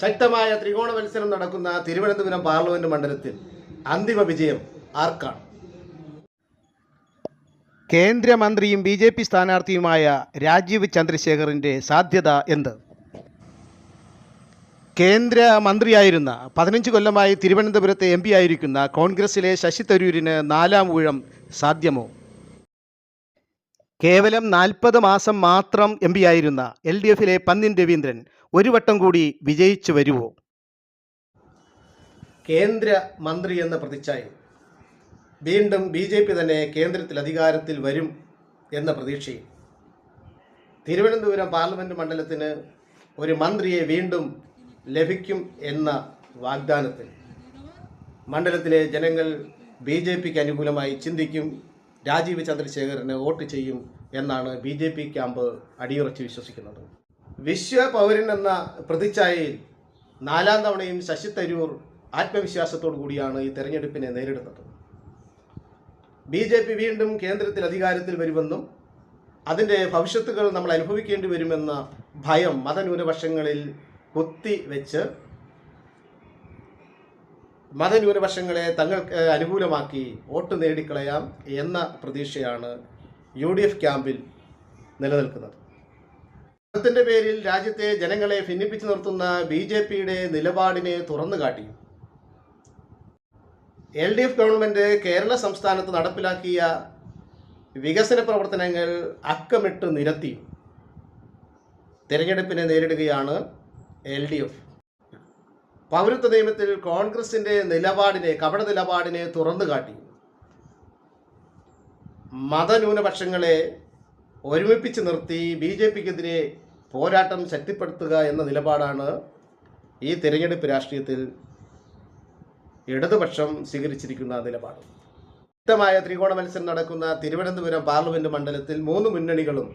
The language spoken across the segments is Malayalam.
ശക്തമായ ത്രികോണ മത്സരം നടക്കുന്ന തിരുവനന്തപുരം പാർലമെന്റ് മണ്ഡലത്തിൽ അന്തിമ വിജയം ആർക്കാണ്? കേന്ദ്രമന്ത്രിയും ബി ജെ പി സ്ഥാനാർത്ഥിയുമായ രാജീവ് ചന്ദ്രശേഖറിന്റെ സാധ്യത എന്ത്? കേന്ദ്ര മന്ത്രിയായിരുന്ന പതിനഞ്ച് കൊല്ലമായി തിരുവനന്തപുരത്തെ എം പി ആയിരിക്കുന്ന കോൺഗ്രസിലെ ശശി തരൂരിന് നാലാം ഊഴം സാധ്യമോ? കേവലം നാൽപ്പത് മാസം മാത്രം എം പി ആയിരുന്ന എൽ ഡി എഫിലെ പന്നിൻ രവീന്ദ്രൻ ഒരു വട്ടം കൂടി വിജയിച്ചു വരുമോ കേന്ദ്ര മന്ത്രി എന്ന പ്രതിച്ഛായ. വീണ്ടും ബി ജെ പി തന്നെ കേന്ദ്രത്തിൽ അധികാരത്തിൽ വരും എന്ന പ്രതീക്ഷയിൽ. തിരുവനന്തപുരം പാർലമെന്റ് മണ്ഡലത്തിന് ഒരു മന്ത്രിയെ വീണ്ടും ലഭിക്കും എന്ന വാഗ്ദാനത്തിൽ. മണ്ഡലത്തിലെ ജനങ്ങൾ ബി ജെ പിക്ക് അനുകൂലമായി ചിന്തിക്കും രാജീവ് ചന്ദ്രശേഖരന് വോട്ട് ചെയ്യും എന്നാണ് ബി ജെ പി ക്യാമ്പ് അടിയുറച്ച് വിശ്വസിക്കുന്നത്. വിശ്വ പൗരൻ എന്ന പ്രതിച്ഛായയിൽ നാലാം തവണയും ശശി തരൂർ ആത്മവിശ്വാസത്തോടു കൂടിയാണ് ഈ തെരഞ്ഞെടുപ്പിനെ നേരിടുന്നത്. ബി ജെ പി വീണ്ടും കേന്ദ്രത്തിൽ അധികാരത്തിൽ വരുമെന്നും അതിന്റെ ഭവിഷ്യത്തുകൾ നമ്മൾ അനുഭവിക്കേണ്ടി വരുമെന്ന ഭയം മതന്യൂനപക്ഷങ്ങളിൽ കുത്തി വെച്ച് മതന്യൂനപക്ഷങ്ങളെ തങ്ങൾക്ക് അനുകൂലമാക്കി വോട്ട് നേടിക്കളയാം എന്ന പ്രതീക്ഷയാണ് യു ഡി എഫ് ക്യാമ്പിൽ നിലനിൽക്കുന്നത്. മതത്തിന്റെ പേരിൽ രാജ്യത്തെ ജനങ്ങളെ ഭിന്നിപ്പിച്ചു നിർത്തുന്ന ബി ജെ പിയുടെ നിലപാടിനെ തുറന്നു കാട്ടിയും L D F government Kerala സംസ്ഥാനത്ത് നടപ്പിലാക്കിയ വികസന പ്രവർത്തനങ്ങൾ അക്കമിട്ട് നിരത്തി. തിരഞ്ഞെടുപ്പിനെ നേരിടുകയാണ് എൽ ഡി എഫ് പൗരത്വ നിയമത്തിൽ കോൺഗ്രസിന്റെ നിലപാടിനെ കപട നിലപാടിനെ തുറന്നു കാട്ടി മതന്യൂനപക്ഷങ്ങളെ ഒരുമിപ്പിച്ച് നിർത്തി ബി ജെ പിക്കെതിരെ പോരാട്ടം ശക്തിപ്പെടുത്തുക എന്ന നിലപാടാണ് ഈ തിരഞ്ഞെടുപ്പ് രാഷ്ട്രീയത്തിൽ ഇടതുപക്ഷം സ്വീകരിച്ചിരിക്കുന്ന നിലപാട്. വ്യക്തമായ ത്രികോണ മത്സരം നടക്കുന്ന തിരുവനന്തപുരം പാർലമെന്റ് മണ്ഡലത്തിൽ മൂന്ന് മുന്നണികളും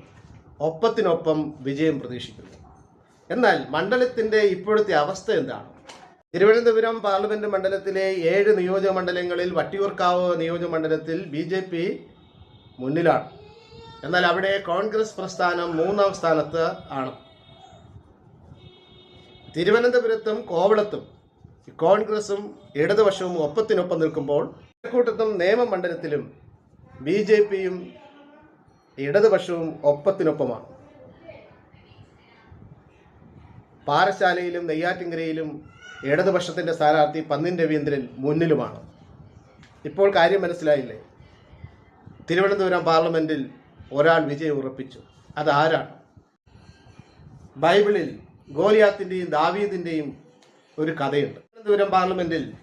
ഒപ്പത്തിനൊപ്പം വിജയം പ്രതീക്ഷിക്കുന്നു. എന്നാൽ മണ്ഡലത്തിന്റെ ഇപ്പോഴത്തെ അവസ്ഥ എന്താണ്? തിരുവനന്തപുരം പാർലമെന്റ് മണ്ഡലത്തിലെ ഏഴ് നിയോജക മണ്ഡലങ്ങളിൽ വട്ടിയൂർക്കാവ് നിയോജക മണ്ഡലത്തിൽ ബി ജെ പി മുന്നിലാണ്. എന്നാൽ അവിടെ കോൺഗ്രസ് പ്രസ്ഥാനം മൂന്നാം സ്ഥാനത്ത് ആണ്. തിരുവനന്തപുരത്തും കോവളത്തും കോൺഗ്രസും ഇടതുപക്ഷവും ഒപ്പത്തിനൊപ്പം നിൽക്കുമ്പോൾ കൂട്ടത്തും നിയമമണ്ഡലത്തിലും ബി ജെ പിയും ഇടതുപക്ഷവും ഒപ്പത്തിനൊപ്പമാണ്. പാറശാലയിലും നെയ്യാറ്റിങ്കരയിലും ഇടതുപക്ഷത്തിന്റെ സ്ഥാനാർത്ഥി പന്നിൻ രവീന്ദ്രൻ മുന്നിലുമാണ്. ഇപ്പോൾ കാര്യം മനസ്സിലായില്ലേ? തിരുവനന്തപുരം പാർലമെന്റിൽ ഒരാൾ വിജയം ഉറപ്പിച്ചു. അതാരാണ്? ബൈബിളിൽ ഗോലിയാത്തിന്റെയും ദാവീദിന്റെയും ഒരു കഥയുണ്ട്. തിരുവനന്തപുരം പാർലമെന്റിൽ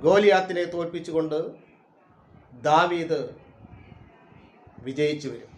ഗോലിയാത്തിനെ തോൽപ്പിച്ചുകൊണ്ട് ദാവീദ് വിജയിച്ചു വരും.